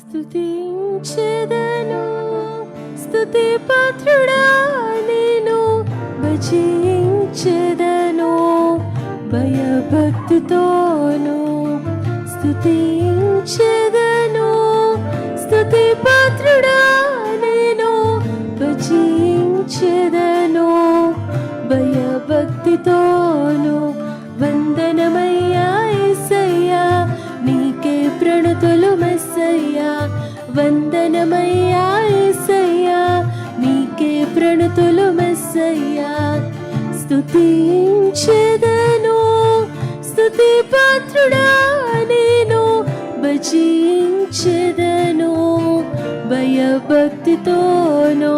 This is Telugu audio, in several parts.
స్తుతించెదను స్తుతి పాత్రుడా నేను భజించెదను భయభక్తితోను స్తుతించెదను. స్థుతితోను వందనమయ్యా ఎస్సయ్యా నీకే ప్రణతులు మెస్సయ్యా వందనమయ్యా ఎస్సయ్యా నీకే ప్రణతులు మెస్సయ్యా స్థుతించెదను స్థుతి పాత్రుడా నేను భజించెదను భయభక్తితోనో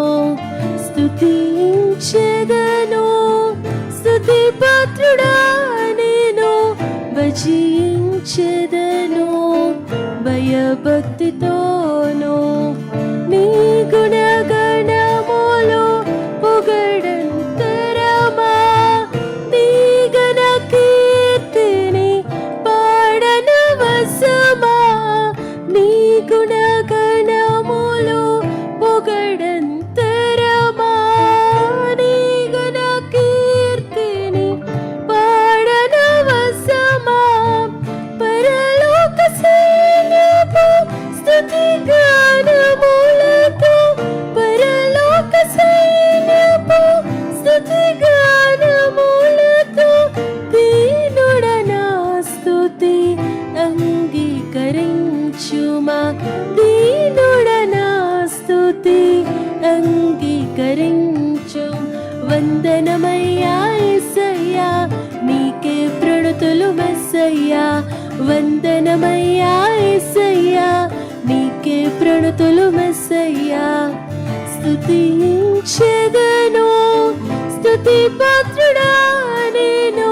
భజించెదను భయభక్తి అంగీకరించు వందనమయ్యా ఎస్సయ్యా నీకే ప్రణతులు మెస్సయ్యా వందనమయ్యా ఎస్సయ్యా నీకే ప్రణతులు మెస్సయ్యా స్తుతించగను స్తుతి పాత్రుడా నేను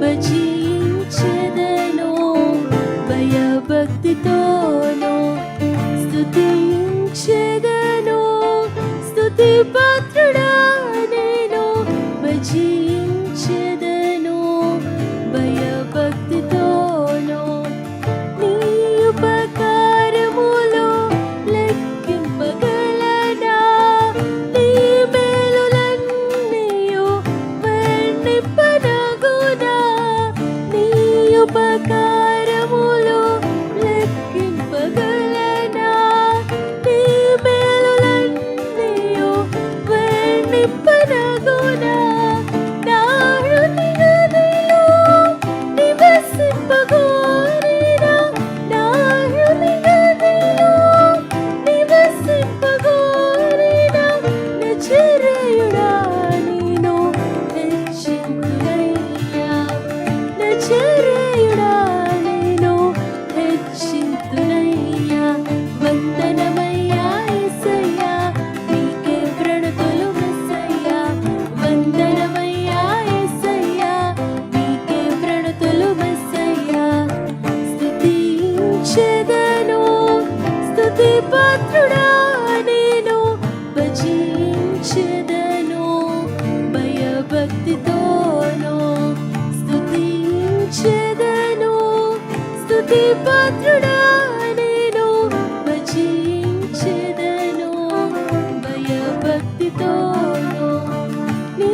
భజించదను. భయభక్తితో ti. స్థుతి పాత్రుడా నేను భజించెదను భయభక్తితో నీ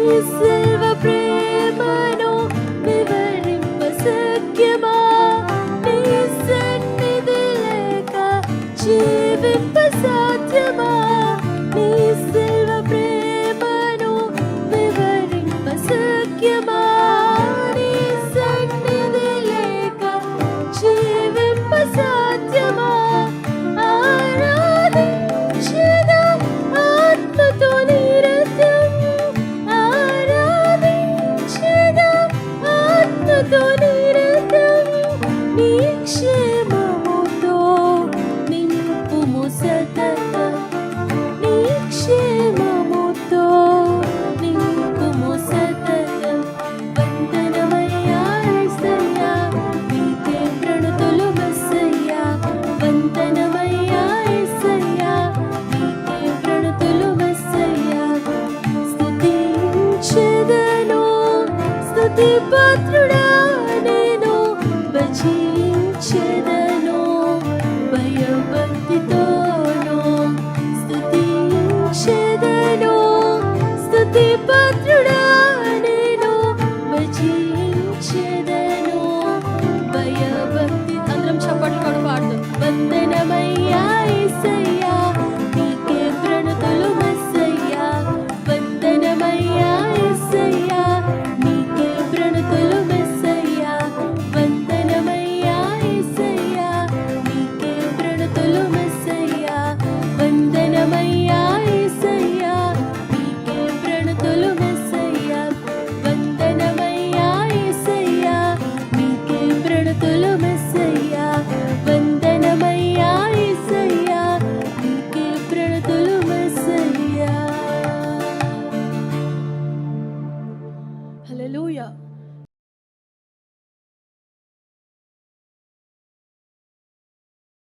స్తుతి పాత్రుడా నేను భజించెదను